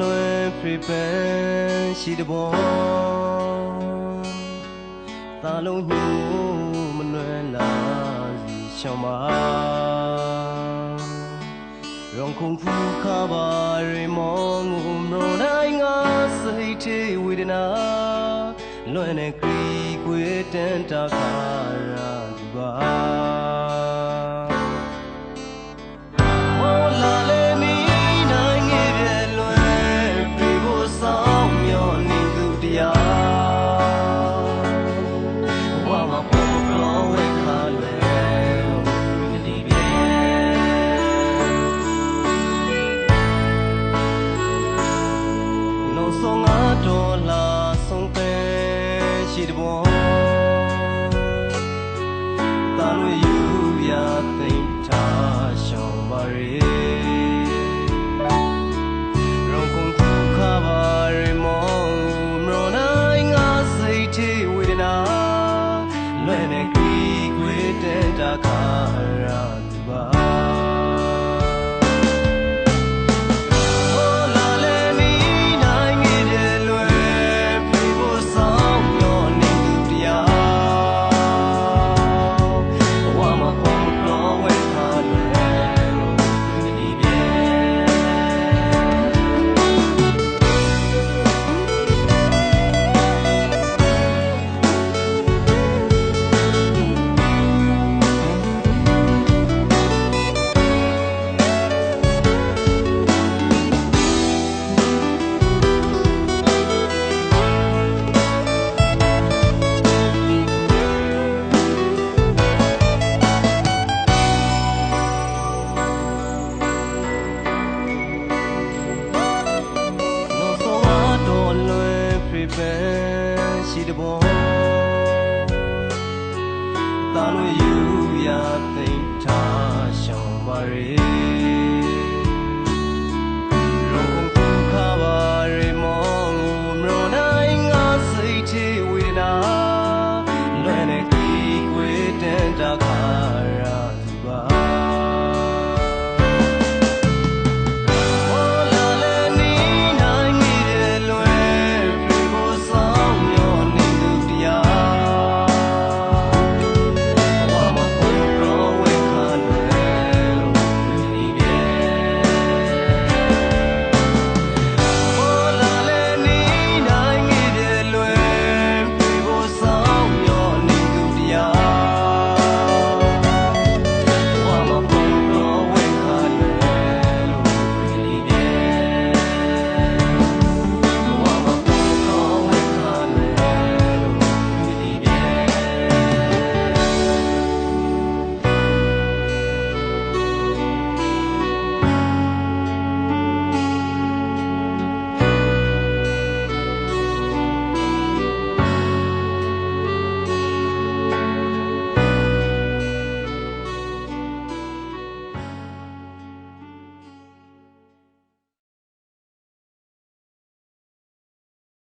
လွယ်ပြပန်းရှိတဘောသာလုံးညှို့မလွယ်လာစီရှောင်းပါရောင်ခုန်ဖူခါပါရေမောငုံမရိုနိုင်ငါစိတ်ထေဝေဒနာလွယ်နဲ့ကြွေတန်တာခါရာဒီပါ ရှိတဲ့ ပြပန်းရှိတဘောတာလို့ယူရသိမ့်ထားရှောင်းပါရေ